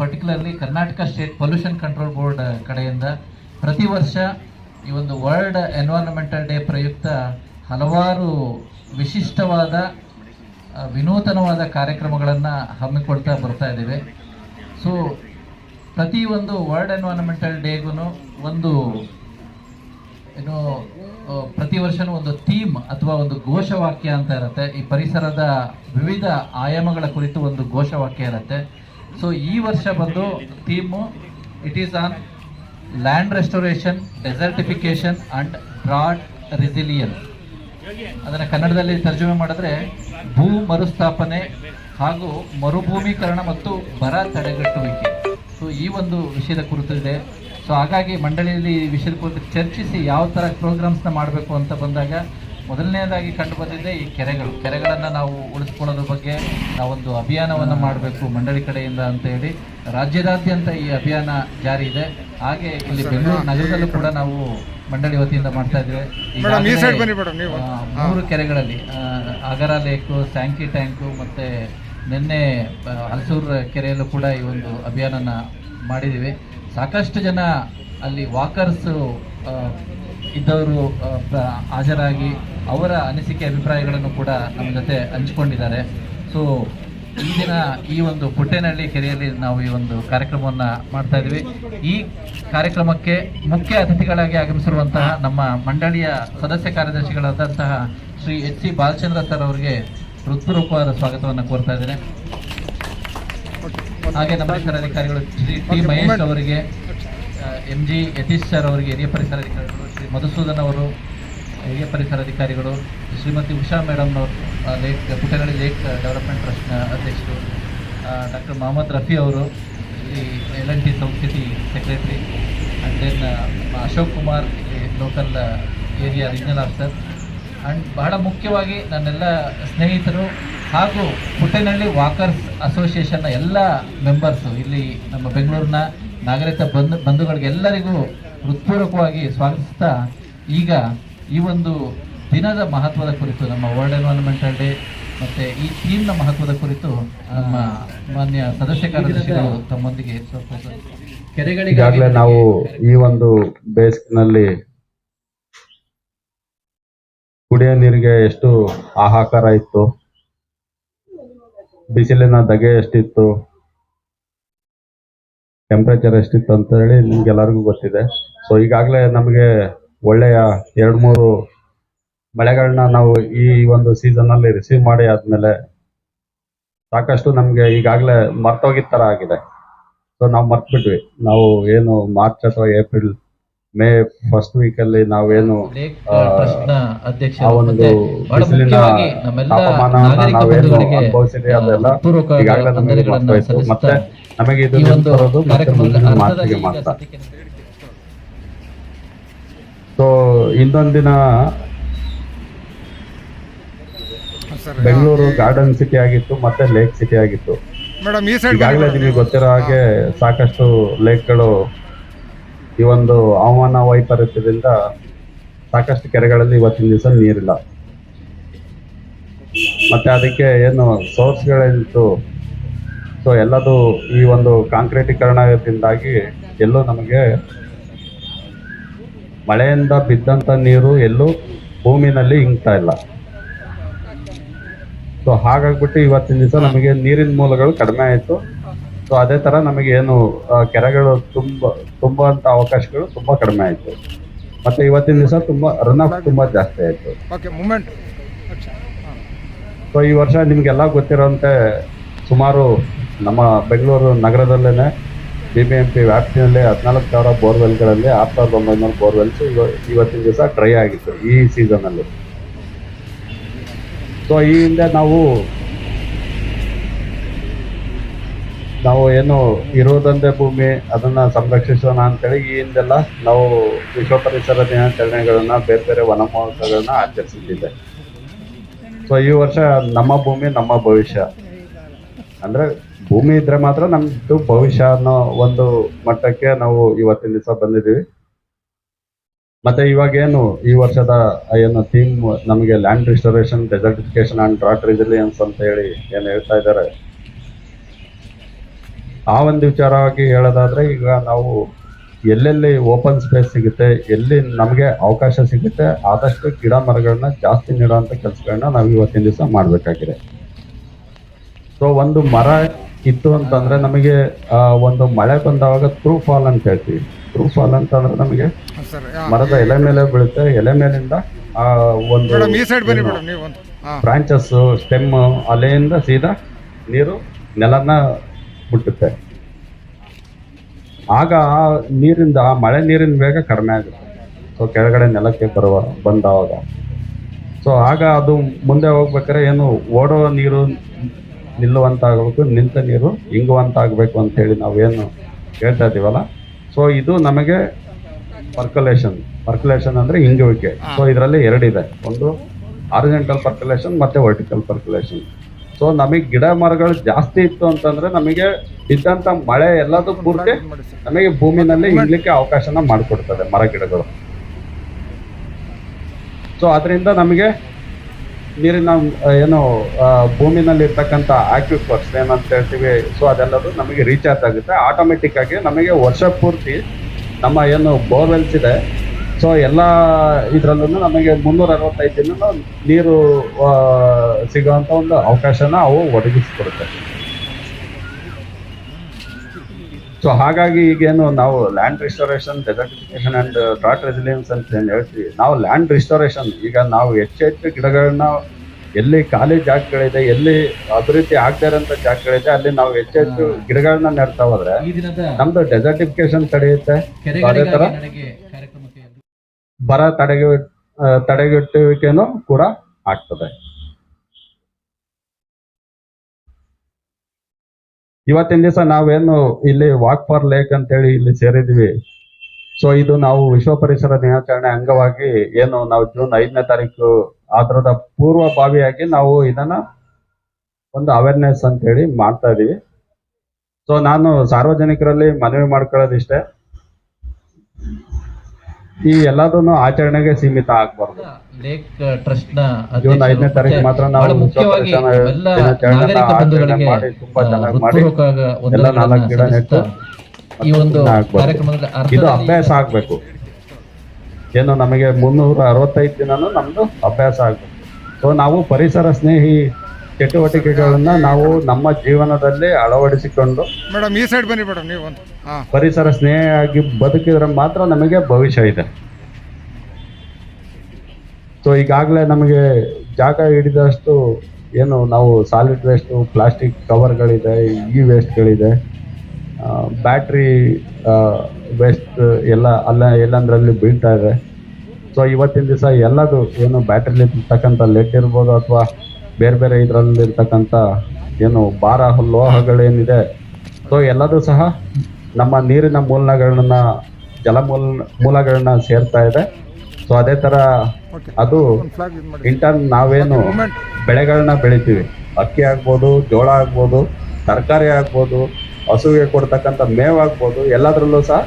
Particularly Karnataka state pollution control board ಕಡೆಯಿಂದ ಪ್ರತಿ ವರ್ಷ ಈ ಒಂದು ವರ್ಲ್ಡ್ ಎನ್ವೈರನ್ಮೆಂಟಲ್ ಡೇ ಪ್ರಯುಕ್ತ ಹಲವಾರು ವಿಶಿಷ್ಟವಾದ ವಿನೂತನವಾದ ಕಾರ್ಯಕ್ರಮಗಳನ್ನು ಹಮ್ಮಿಕೊಳ್ತಾ ಬರ್ತಾ ಇದ್ದೇವೆ. ಸೊ ಪ್ರತಿ ಒಂದು ವರ್ಲ್ಡ್ ಎನ್ವೈರನ್ಮೆಂಟಲ್ ಡೇಗೂ ಒಂದು, ಏನು ಪ್ರತಿ ವರ್ಷನೂ ಒಂದು ಥೀಮ್ ಅಥವಾ ಒಂದು ಘೋಷವಾಕ್ಯ ಅಂತ ಇರುತ್ತೆ. ಈ ಪರಿಸರದ ವಿವಿಧ ಆಯಾಮಗಳ ಕುರಿತು ಒಂದು ಘೋಷವಾಕ್ಯ ಇರುತ್ತೆ. ಸೊ ಈ ವರ್ಷ ಬಂದು theme it is on land restoration desertification and drought resilience ಅದನ್ನು ಕನ್ನಡದಲ್ಲಿ ತರ್ಜುಮೆ ಮಾಡಿದ್ರೆ ಭೂ ಮರುಸ್ಥಾಪನೆ ಹಾಗೂ ಮರುಭೂಮೀಕರಣ ಮತ್ತು ಬರ ತಡೆಗಟ್ಟುವಿಕೆ. ಸೊ ಈ ಒಂದು ವಿಷಯದ ಕುರಿತು ಇದೆ. ಸೊ ಹಾಗಾಗಿ ಮಂಡಳಿಯಲ್ಲಿ ಈ ವಿಷಯದ ಕುರಿತು ಚರ್ಚಿಸಿ ಯಾವ ಥರ ಪ್ರೋಗ್ರಾಮ್ಸ್ನ ಮಾಡಬೇಕು ಅಂತ ಬಂದಾಗ ಮೊದಲನೇದಾಗಿ ಕಂಡು ಬಂದಿದ್ದೆ ಈ ಕೆರೆಗಳು. ಕೆರೆಗಳನ್ನು ನಾವು ಉಳಿಸ್ಕೊಳ್ಳೋದ್ರ ಬಗ್ಗೆ ನಾವೊಂದು ಅಭಿಯಾನವನ್ನು ಮಾಡಬೇಕು ಮಂಡಳಿ ಕಡೆಯಿಂದ ಅಂತ ಹೇಳಿ. ರಾಜ್ಯದಾದ್ಯಂತ ಈ ಅಭಿಯಾನ ಜಾರಿ ಇದೆ. ಹಾಗೆ ಇಲ್ಲಿ ಬೆಂಗಳೂರು ನಗರದಲ್ಲೂ ಕೂಡ ನಾವು ಮಂಡಳಿ ವತಿಯಿಂದ ಮಾಡ್ತಾ ಇದ್ದೇವೆ. ಮೂರು ಕೆರೆಗಳಲ್ಲಿ ಅಗರ ಆಗರ ಲೇಕು ಸ್ಯಾಂಕಿ ಟ್ಯಾಂಕು ಮತ್ತೆ ನಿನ್ನೆ ಹಲಸೂರ್ ಹಲಸೂರು ಕೆರೆಯಲ್ಲೂ ಕೂಡ ಈ ಒಂದು ಅಭಿಯಾನನ ಮಾಡಿದ್ದೀವಿ. ಸಾಕಷ್ಟು ಜನ ಅಲ್ಲಿ ವಾಕರ್ಸು ಇದ್ದವರು ಹಾಜರಾಗಿ ಅವರ ಅನಿಸಿಕೆ ಅಭಿಪ್ರಾಯಗಳನ್ನು ಕೂಡ ನಮ್ಮ ಜೊತೆ ಹಂಚಿಕೊಂಡಿದ್ದಾರೆ. ಸೊ ಈ ದಿನ ಈ ಒಂದು ಪುಟ್ಟೇನಹಳ್ಳಿ ಕೆರೆಯಲ್ಲಿ ನಾವು ಈ ಒಂದು ಕಾರ್ಯಕ್ರಮವನ್ನು ಮಾಡ್ತಾ ಇದ್ದೀವಿ. ಈ ಕಾರ್ಯಕ್ರಮಕ್ಕೆ ಮುಖ್ಯ ಅತಿಥಿಗಳಾಗಿ ಆಗಮಿಸಿರುವಂತಹ ನಮ್ಮ ಮಂಡಳಿಯ ಸದಸ್ಯ ಕಾರ್ಯದರ್ಶಿಗಳಾದಂತಹ Shri H C Balachandra sir ಅವರಿಗೆ ವೃತ್ತಿರೂಪವಾದ ಸ್ವಾಗತವನ್ನು ಕೋರ್ತಾ ಇದ್ದೇನೆ. ಹಾಗೆ ನಮ್ಮ ಪರಿಸರ ಅಧಿಕಾರಿಗಳು ಶ್ರೀ ಟಿ ಮಹೇಶ್ ಅವರಿಗೆ ಎಂ ಜಿ ಯತೀಶ್ ಸರ್ ಅವರಿಗೆ, ಹಿರಿಯ ಪರಿಸರ ಅಧಿಕಾರಿಗಳು ಶ್ರೀ ಮಧುಸೂದನ್ ಅವರು ಹಿರಿಯ ಪರಿಸರ ಅಧಿಕಾರಿಗಳು ಶ್ರೀಮತಿ ಉಷಾ ಮೇಡಮ್ನವರು ಲೇಕ್ ಪುಟಗಳಿ ಲೇಕ್ ಡೆವಲಪ್ಮೆಂಟ್ ಟ್ರಸ್ಟ್ನ ಅಧ್ಯಕ್ಷರು ಡಾಕ್ಟರ್ ಮೊಹಮ್ಮದ್ ರಫಿ ಅವರು, ಈ L N T south city secretary and then Ashok Kumar local area regional officer and ಬಹಳ ಮುಖ್ಯವಾಗಿ ನನ್ನೆಲ್ಲ ಸ್ನೇಹಿತರು ಹಾಗೂ ಪುಟ್ಟೆನಹಳ್ಳಿ ವಾಕರ್ಸ್ ಅಸೋಸಿಯೇಷನ್ನ ಎಲ್ಲ ಮೆಂಬರ್ಸು ಇಲ್ಲಿ ನಮ್ಮ ಬೆಂಗಳೂರಿನ ನಾಗರಿಕ ಬಂಧು, ಬಂಧುಗಳಿಗೆಲ್ಲರಿಗೂ ಹೃತ್ಪೂರ್ವಕವಾಗಿ ಸ್ವಾಗತಿಸ್ತಾ ಈಗ ಈ ಒಂದು ದಿನದ ಮಹತ್ವದ ಕುರಿತು ನಮ್ಮ ವರ್ಲ್ಡ್ ಎನ್ವೈರನ್ಮೆಂಟಲ್ ಡೇ ಮತ್ತೆ ಈ ಥೀಮ್ನ ಮಹತ್ವದ ಕುರಿತು ನಮ್ಮ ಮಾನ್ಯ ಸದಸ್ಯ ಕಾರ್ಯದರ್ಶಿಗಳು ತಮ್ಮೊಂದಿಗೆ ಸ್ವಲ್ಪ ಕೆರೆಗಳಿಗೆ ಈಗಾಗಲೇ ನಾವು ಈ ಒಂದು ಬೇಸ್ನಲ್ಲಿ ಕುಡಿಯೋ ನೀರಿಗೆ ಎಷ್ಟು ಹಾಹಾಕಾರ ಇತ್ತು ಬಿಸಿಲಿನ ಧಗೆ ಎಷ್ಟಿತ್ತು ಟೆಂಪರೇಚರ್ ಎಷ್ಟಿತ್ತು ಅಂತ ಹೇಳಿ ನಿಮ್ಗೆಲ್ಲರಿಗೂ ಗೊತ್ತಿದೆ. ಸೊ ಈಗಾಗಲೇ ನಮಗೆ ಒಳ್ಳೆಯ ಎರಡು ಮೂರು ಮಳೆಗಳನ್ನ ನಾವು ಈ ಒಂದು ಸೀಸನ್ ಅಲ್ಲಿ ರಿಸೀವ್ ಮಾಡಿ ಆದ್ಮೇಲೆ ಸಾಕಷ್ಟು ನಮ್ಗೆ ಈಗಾಗಲೇ ಮರ್ತೋಗಿದ್ ತರ ಆಗಿದೆ. ಸೊ ನಾವು ಮರ್ತ್ಬಿಟ್ವಿ. ನಾವು ಏನು ಮಾರ್ಚ್ ಅಥವಾ ಏಪ್ರಿಲ್ ಮೇ ಫಸ್ಟ್ ವೀಕ್ ಅಲ್ಲಿ ನಾವೇನು ಒಂದು ಬಿಸಿಲಿನ ನಾವೇನು ಅನುಭವಿಸಿದ್ವಿ ಅದೆಲ್ಲ ಈಗಾಗಲೇ ನಮಗೆ ಮತ್ತೆ ನಮಗೆ ಇದು ಬರೋದು ಮತ್ತೆ ಮುಂದಿನ ಮಾತ್ರ ಸದ್ಯಕ್ಕೆ ಸೊ ಇನ್ನೊಂದಿನ ಸರ್ ಬೆಂಗಳೂರು ಗಾರ್ಡನ್ ಸಿಟಿ ಆಗಿತ್ತು ಮತ್ತೆ ಲೇಕ್ ಸಿಟಿ ಆಗಿತ್ತು. ಮೇಡಮ್ ಈ ಸೈಡ್ ಈಗಾಗಲೇ ನಿಮಗೆ ಗೊತ್ತಿರೋ ಹಾಗೆ ಸಾಕಷ್ಟು ಲೇಕ್ಗಳು ಈ ಒಂದು ಹವಾಮಾನ ವೈಪರೀತ್ಯದಿಂದ ಸಾಕಷ್ಟು ಕೆರೆಗಳಲ್ಲಿ ಇವತ್ತಿನ ದಿವಸ ನೀರಿಲ್ಲ. ಮತ್ತೆ ಅದಕ್ಕೆ ಏನು ಸೋರ್ಸ್ಗಳಿತ್ತು ಸೊ ಎಲ್ಲದು ಈ ಒಂದು ಕಾಂಕ್ರೀಟೀಕರಣದಿಂದಾಗಿ ಎಲ್ಲೂ ನಮಗೆ ಮಳೆಯಿಂದ ಬಿದ್ದಂತ ನೀರು ಎಲ್ಲೂ ಭೂಮಿನಲ್ಲಿ ಇಂಗ್ತಾ ಇಲ್ಲ. ಸೊ ಹಾಗಾಗ್ಬಿಟ್ಟು ಇವತ್ತಿನ ದಿವಸ ನಮಗೆ ನೀರಿನ ಮೂಲಗಳು ಕಡಿಮೆ ಆಯಿತು. ಸೊ ಅದೇ ತರ ನಮಗೆ ಏನು ಕೆರೆಗಳು ತುಂಬ ತುಂಬುವಂತ ಅವಕಾಶಗಳು ತುಂಬಾ ಕಡಿಮೆ ಆಯಿತು. ಮತ್ತೆ ಇವತ್ತಿನ ದಿವಸ ತುಂಬಾ ರನ್ ಆಫ್ ತುಂಬಾ ಜಾಸ್ತಿ ಆಯಿತು. ಸೊ ಈ ವರ್ಷ ನಿಮಗೆಲ್ಲ ಗೊತ್ತಿರೋಂತೆ ಸುಮಾರು ನಮ್ಮ ಬೆಂಗಳೂರು ನಗರದಲ್ಲೇನೆ ಬಿ ಬಿ ಎಂ ಪಿ ವ್ಯಾಪ್ತಿನಲ್ಲಿ ಹದಿನಾಲ್ಕು ಸಾವಿರ ಬೋರ್ವೆಲ್ಗಳಲ್ಲಿ ಆರು ಸಾವಿರದ ಒಂಬೈನೂರು ಬೋರ್ವೆಲ್ಸ್ ಇವತ್ತಿನ ದಿವಸ ಡ್ರೈ ಆಗಿತ್ತು ಈ ಸೀಸನಲ್ಲಿ ಸೊ ಈ ಹಿಂದೆ ನಾವು ನಾವು ಏನು ಇರೋದಂದೇ ಭೂಮಿ, ಅದನ್ನ ಸಂರಕ್ಷಿಸೋಣ ಅಂತೇಳಿ ಈ ಹಿಂದೆಲ್ಲ ನಾವು ವಿಶ್ವ ಪರಿಸರ ದಿನಾಚರಣೆಗಳನ್ನ ಬೇರೆ ಬೇರೆ ವನ ಮಹೋತ್ಸವಗಳನ್ನ ಆಚರಿಸುತ್ತಿದ್ದೆ. ಸೊ ಈ ವರ್ಷ ನಮ್ಮ ಭೂಮಿ, ನಮ್ಮ ಭವಿಷ್ಯ. ಅಂದ್ರೆ ಭೂಮಿ ಇದ್ರೆ ಮಾತ್ರ ನಮ್ದು ಭವಿಷ್ಯ ಅನ್ನೋ ಒಂದು ಮಟ್ಟಕ್ಕೆ ನಾವು ಇವತ್ತಿನ ದಿವಸ ಬಂದಿದ್ದೀವಿ. ಮತ್ತೆ ಇವಾಗ ಏನು ಈ ವರ್ಷದ ಏನು ಥೀಮ್ ನಮಗೆ land restoration desertification and drought resilience ಅಂತ ಹೇಳಿ ಏನು ಹೇಳ್ತಾ ಇದ್ದಾರೆ. ಆ ಒಂದು ವಿಚಾರವಾಗಿ ಹೇಳೋದಾದ್ರೆ ಈಗ ನಾವು ಎಲ್ಲೆಲ್ಲಿ ಓಪನ್ ಸ್ಪೇಸ್ ಸಿಗುತ್ತೆ, ಎಲ್ಲಿ ನಮಗೆ ಅವಕಾಶ ಸಿಗುತ್ತೆ, ಆದಷ್ಟು ಗಿಡ ಮರಗಳನ್ನ ಜಾಸ್ತಿ ನೀಡುವಂಥ ಕೆಲಸಗಳನ್ನ ನಾವು ಇವತ್ತಿನ ದಿವಸ ಮಾಡಬೇಕಾಗಿದೆ. ಸೊ ಒಂದು ಮರ ಇತ್ತು ಅಂತಂದ್ರೆ ನಮಗೆ ಒಂದು ಮಳೆ ಬಂದಾಗ ಥ್ರೂ ಫಾಲ್ ಅಂತ ಹೇಳ್ತೀವಿ. ಥ್ರೂ ಫಾಲ್ ಅಂತಂದ್ರೆ ನಮಗೆ ಮರದ ಎಲೆ ಮೇಲೆ ಬೀಳುತ್ತೆ. ಎಲೆ ಮೇಲಿಂದ ಆ ಒಂದು ಬ್ರಾಂಚಸ್ ಸ್ಟೆಮ್ ಅಲೆಯಿಂದ ಸೀದಾ ನೀರು ನೆಲನ ಮುಟ್ಟುತ್ತೆ ಆಗ ಆ ನೀರಿಂದ ಆ ಮಳೆ ನೀರಿನ ವೇಗ ಕಡಿಮೆ ಆಗುತ್ತೆ. ಸೊ ಕೆಳಗಡೆ ನೆಲಕ್ಕೆ ಬರುವ ಬಂದಾವಾಗ ಸೊ ಆಗ ಅದು ಮುಂದೆ ಹೋಗ್ಬೇಕಾದ್ರೆ ಏನು ಓಡೋ ನೀರು ನಿಲ್ಲುವಂತಾಗಬೇಕು ನಿಂತ ನೀರು ಇಂಗುವಂತಾಗಬೇಕು ಅಂತ ಹೇಳಿ ನಾವೇನು ಹೇಳ್ತಾ ಇದ್ದೀವಲ್ಲ? ಸೊ ಇದು ನಮಗೆ ಪರ್ಕುಲೇಷನ್ ಪರ್ಕುಲೇಷನ್ ಅಂದ್ರೆ ಇಂಗುವಿಕೆ. ಸೊ ಇದರಲ್ಲಿ ಎರಡಿದೆ. ಒಂದು ಆರಿಜೆಂಟಲ್ ಪರ್ಕುಲೇಷನ್ ಮತ್ತೆ ವರ್ಟಿಕಲ್ ಪರ್ಕುಲೇಷನ್ ಸೊ ನಮಗೆ ಗಿಡ ಮರಗಳು ಜಾಸ್ತಿ ಇತ್ತು ಅಂತಂದ್ರೆ ನಮಗೆ ಇದ್ದಂತ ಮಳೆ ಎಲ್ಲದೂ ಪೂರ್ತಿ ನಮಗೆ ಭೂಮಿನಲ್ಲಿ ಇಡ್ಲಿಕ್ಕೆ ಅವಕಾಶನ ಮಾಡಿಕೊಡ್ತದೆ ಮರ ಗಿಡಗಳು. ಸೊ ಅದರಿಂದ ನಮಗೆ ನೀರಿನ ಏನು ಭೂಮಿನಲ್ಲಿರ್ತಕ್ಕಂಥ ಆಕ್ವಿಫರ್ಸ್ ಏನಂತ ಹೇಳ್ತೀವಿ. ಸೊ ಅದೆಲ್ಲದು ನಮಗೆ ರೀಚಾರ್ಜ್ ಆಗುತ್ತೆ. ಆಟೋಮೆಟಿಕ್ ಆಗಿ ನಮಗೆ ವರ್ಷ ಪೂರ್ತಿ ನಮ್ಮ ಏನು ಬೋರ್ವೆಲ್ಸ್ ಇದೆ. ಸೊ ಎಲ್ಲ ಇದರಲ್ಲೂ ನಮಗೆ ಮುನ್ನೂರ ಅರವತ್ತೈದು ದಿನ ನೀರು ಸಿಗುವಂಥ ಒಂದು ಅವಕಾಶನ ಅವು ಒದಗಿಸ್ಕೊಡುತ್ತೆ. ಸೊ ಹಾಗಾಗಿ ಈಗೇನು ನಾವು land restoration desertification and drought resilience ಅಂತ ಏನು ಹೇಳ್ತೀವಿ. ನಾವು ಲ್ಯಾಂಡ್ ರಿಸ್ಟೋರೇಷನ್ ಈಗ ನಾವು ಹೆಚ್ಚು ಹೆಚ್ಚು ಗಿಡಗಳನ್ನ ಎಲ್ಲಿ ಖಾಲಿ ಜಾಗಗಳಿದೆ ಎಲ್ಲಿ ಅಭಿವೃದ್ಧಿ ಆಗದೆ ಇರೋಂಥ ಜಾಗಗಳಿದೆ ಅಲ್ಲಿ ನಾವು ಹೆಚ್ಚು ಹೆಚ್ಚು ಗಿಡಗಳನ್ನ ನೆಡ್ತಾ ಹೋದ್ರೆ ನಮ್ದು ಡೆಸರ್ಟಿಫಿಕೇಶನ್ ತಡೆಯುತ್ತೆ. ಅದೇ ತರ ಬರ ತಡೆಗೆ ಆ, ತಡೆಗಟ್ಟುವಿಕೆನೂ ಕೂಡ ಆಗ್ತದೆ. ಇವತ್ತಿನ ದಿವಸ ನಾವೇನು ಇಲ್ಲಿ ವಾಕ್ ಫಾರ್ ಲೇಕ್ ಅಂತೇಳಿ ಇಲ್ಲಿ ಸೇರಿದ್ವಿ ಸೊ ಇದು ನಾವು ವಿಶ್ವ ಪರಿಸರ ದಿನಾಚರಣೆ ಅಂಗವಾಗಿ ಏನು ನಾವು ಜೂನ್ ಐದನೇ ತಾರೀಕು ಅದರದ ಪೂರ್ವಭಾವಿಯಾಗಿ ನಾವು ಇದನ್ನ ಒಂದು ಅವೇರ್ನೆಸ್ ಅಂತೇಳಿ ಮಾಡ್ತಾ ಇದೀವಿ. ಸೊ ನಾನು ಸಾರ್ವಜನಿಕರಲ್ಲಿ ಮನವಿ ಮಾಡ್ಕೊಳ್ಳೋದಿಷ್ಟೇ. ಈ ಎಲ್ಲದನ್ನು ಆಚರಣೆಗೆ ಸೀಮಿತ ಆಗ್ಬಾರ್ದು. ಲೇಕ್ ಟ್ರಸ್ಟ್ನ ತಾರೀಕು ಮಾತ್ರ ನಾವು ಮುಖ್ಯವಾಗಿ ಎಲ್ಲ ನಾಗರಿಕ ಬಂಧುಗಳಿಗೆ ತುಂಬಾ ಸಲ್ಲಿಸ್ತಾ ಈ ಒಂದು. ಕಾರ್ಯಕ್ರಮದಲ್ಲಿ ಇದು ಅಭ್ಯಾಸ ಆಗ್ಬೇಕು. ಏನು ನಮಗೆ ಮುನ್ನೂರ ಅರವತ್ತೈದು ದಿನನೂ ನಮ್ದು ಅಭ್ಯಾಸ ಆಗ್ಬೇಕು. ಸೊ ನಾವು ಪರಿಸರ ಸ್ನೇಹಿ ಚಟುವಟಿಕೆಗಳನ್ನ ನಾವು ನಮ್ಮ ಜೀವನದಲ್ಲಿ ಅಳವಡಿಸಿಕೊಂಡು ಮೇಡಮ್ ಈ ಸೈಡ್ ಬನ್ನಿ ಮೇಡಮ್ ನೀವು ಪರಿಸರ ಸ್ನೇಹಿಯಾಗಿ ಬದುಕಿದ್ರೆ ಮಾತ್ರ ನಮಗೆ ಭವಿಷ್ಯ ಇದೆ. ಸೊ ಈಗಾಗಲೇ ನಮಗೆ ಜಾಗ ಹಿಡಿದಷ್ಟು ಏನು ನಾವು ಸಾಲಿಡ್ ವೇಸ್ಟು ಪ್ಲಾಸ್ಟಿಕ್ ಕವರ್ಗಳಿದೆ ಈ ವೇಸ್ಟ್ಗಳಿದೆ ಬ್ಯಾಟ್ರಿ ವೇಸ್ಟ್ ಎಲ್ಲ ಅಲ್ಲ, ಎಲ್ಲಂದ್ರಲ್ಲಿ ಬೀಳ್ತಾ ಇದೆ. ಸೊ ಇವತ್ತಿನ ದಿವಸ ಎಲ್ಲದು ಏನು ಬ್ಯಾಟ್ರಿಲಿ ಇರ್ತಕ್ಕಂಥ ಲೆಡ್ ಇರ್ಬೋದು ಅಥವಾ ಬೇರೆ ಬೇರೆ ಇದರಲ್ಲಿರ್ತಕ್ಕಂಥ ಏನು ಭಾರ, ಲೋಹಗಳೇನಿದೆ. ಸೊ ಎಲ್ಲದೂ ಸಹ ನಮ್ಮ ನೀರಿನ ಮೂಲಗಳನ್ನ ಜಲಮೂಲ ಮೂಲಗಳನ್ನ ಸೇರ್ತಾ ಇದೆ. ಸೊ ಅದೇ ತರ ಅದು ಇಂಟರ್ನ್ ನಾವೇನು ಬೆಳೆಗಳನ್ನ ಬೆಳಿತೀವಿ. ಅಕ್ಕಿ ಆಗ್ಬೋದು ಜೋಳ ಆಗ್ಬೋದು ತರಕಾರಿ ಆಗ್ಬೋದು ಹಸುವಿಗೆ ಕೊಡ್ತಕ್ಕಂತ ಮೇವು ಆಗ್ಬೋದು ಎಲ್ಲದರಲ್ಲೂ ಸಹ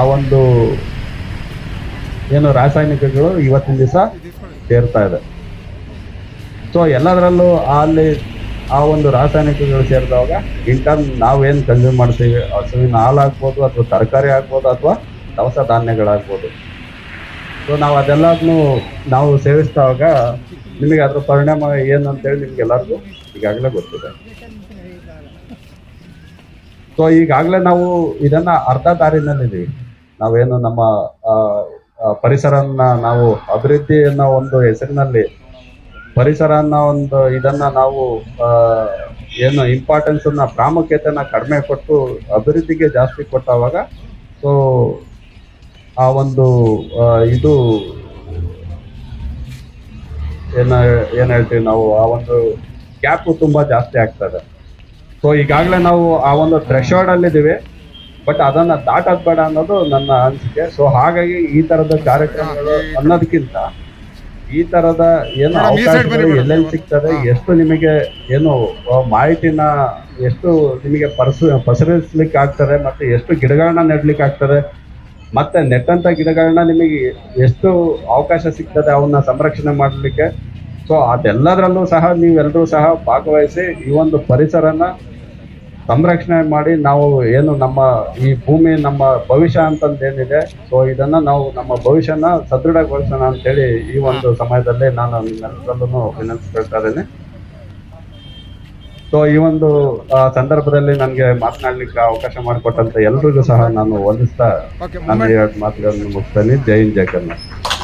ಆ ಒಂದು ಏನು ರಾಸಾಯನಿಕಗಳು ಇವತ್ತಿನ ದಿವಸ ಸೇರ್ತಾ ಇದೆ. ಸೊ ಎಲ್ಲದರಲ್ಲೂ ಅಲ್ಲಿ ಆ ಒಂದು ರಾಸಾಯನಿಕಗಳು ಸೇರಿದಾಗ ಇಂಟರ್ನ್ ನಾವೇನು ಕನ್ಸ್ಯೂಮ್ ಮಾಡ್ತೀವಿ? ಹಸುವಿನ ಹಾಲು ಆಗ್ಬೋದು ಅಥವಾ ತರಕಾರಿ ಆಗ್ಬೋದು ಅಥವಾ ದವಸ ಧಾನ್ಯಗಳಾಗ್ಬೋದು. ಸೊ ನಾವು ಅದೆಲ್ಲದನ್ನು ನಾವು ಸೇವಿಸಿದಾಗ ನಿಮಗೆ ಅದರ ಪರಿಣಾಮ ಏನು ಅಂತೇಳಿ ನಿಮ್ಗೆ ಎಲ್ಲರಿಗೂ ಈಗಾಗಲೇ ಗೊತ್ತಿದೆ. ಸೊ ಈಗಾಗಲೇ ನಾವು ಇದನ್ನ ಅರ್ಧ ದಾರಿನಲ್ಲಿದ್ದೀವಿ. ನಾವೇನು ನಮ್ಮ ಪರಿಸರನ್ನ ನಾವು ಅಭಿವೃದ್ಧಿ ಅನ್ನೋ ಒಂದು ಹೆಸರಿನಲ್ಲಿ ಪರಿಸರ ಅನ್ನೋ ಒಂದು ಇದನ್ನ ನಾವು ಏನು ಇಂಪಾರ್ಟೆನ್ಸ್ ಅನ್ನ ಪ್ರಾಮುಖ್ಯತೆನ ಕಡಿಮೆ ಕೊಟ್ಟು ಅಭಿವೃದ್ಧಿಗೆ ಜಾಸ್ತಿ ಕೊಟ್ಟವಾಗ ಸೊ ಆ ಒಂದು ಇದು ಏನ ಏನ್ ಹೇಳ್ತೀವಿ ನಾವು ಆ ಒಂದು ಗ್ಯಾಪ್ ತುಂಬಾ ಜಾಸ್ತಿ ಆಗ್ತದೆ. ಸೊ ಈಗಾಗಲೇ ನಾವು ಆ ಒಂದು ಥ್ರೆಶೋರ್ಡ್ ಅಲ್ಲಿ ಇದೀವಿ. ಬಟ್ ಅದನ್ನ ದಾಟದ್ ಬೇಡ ಅನ್ನೋದು ನನ್ನ ಅನಿಸಿಕೆ. ಸೊ ಹಾಗಾಗಿ ಈ ತರದ ಕಾರ್ಯಕ್ರಮಗಳು ಅನ್ನೋದಕ್ಕಿಂತ ಈ ತರದ ಏನು ಅವಕಾಶಗಳು ಎಲ್ಲೆಲ್ಲಿ ಸಿಗ್ತದೆ ಎಷ್ಟು ನಿಮಗೆ ಏನು ಮಾಹಿತಿನ ಎಷ್ಟು ನಿಮಗೆ ಪರ್ಸ ಪಸರಿಸ್ಲಿಕ್ಕೆ ಆಗ್ತದೆ ಮತ್ತೆ ಎಷ್ಟು ಗಿಡಗಳನ್ನ ನೆಡ್ಲಿಕ್ಕೆ ಆಗ್ತದೆ ಮತ್ತೆ ನೆಟ್ಟಂತ ಗಿಡಗಳನ್ನ ನಿಮಗೆ ಎಷ್ಟು ಅವಕಾಶ ಸಿಗ್ತದೆ ಅವನ್ನ ಸಂರಕ್ಷಣೆ ಮಾಡಲಿಕ್ಕೆ? ಸೊ ಅದೆಲ್ಲದರಲ್ಲೂ ಸಹ ನೀವೆಲ್ಲರೂ ಸಹ ಭಾಗವಹಿಸಿ ಈ ಒಂದು ಪರಿಸರನ ಸಂರಕ್ಷಣೆ ಮಾಡಿ ನಾವು ಏನು ನಮ್ಮ ಈ ಭೂಮಿ ನಮ್ಮ ಭವಿಷ್ಯ ಅಂತಂದು ಏನಿದೆ ಸೊ ಇದನ್ನ ನಾವು ನಮ್ಮ ಭವಿಷ್ಯನ ಸದೃಢಗೊಳಿಸೋಣ ಅಂತೇಳಿ ಈ ಒಂದು ಸಮಯದಲ್ಲಿ ನಾನು ನಿಮ್ಮೆಲ್ಲರಲ್ಲೂ ವಿನಂತಿಸ್ಕೊಳ್ತಾ ಇದ್ದೇನೆ. ಸೊ ಈ ಒಂದು ಸಂದರ್ಭದಲ್ಲಿ ನನಗೆ ಮಾತನಾಡ್ಲಿಕ್ಕೆ ಅವಕಾಶ ಮಾಡಿಕೊಟ್ಟಂತ ಎಲ್ರಿಗೂ ಸಹ ನಾನು ವಂದಿಸ್ತಾ ನನ್ನ ನಾನು ಎರಡು ಮಾತುಗಳನ್ನು ಮುಗಿಸ್ತೇನೆ ಜೈ ಹಿಂದ್ ಜೈ ಕರ್ನಾಟಕ.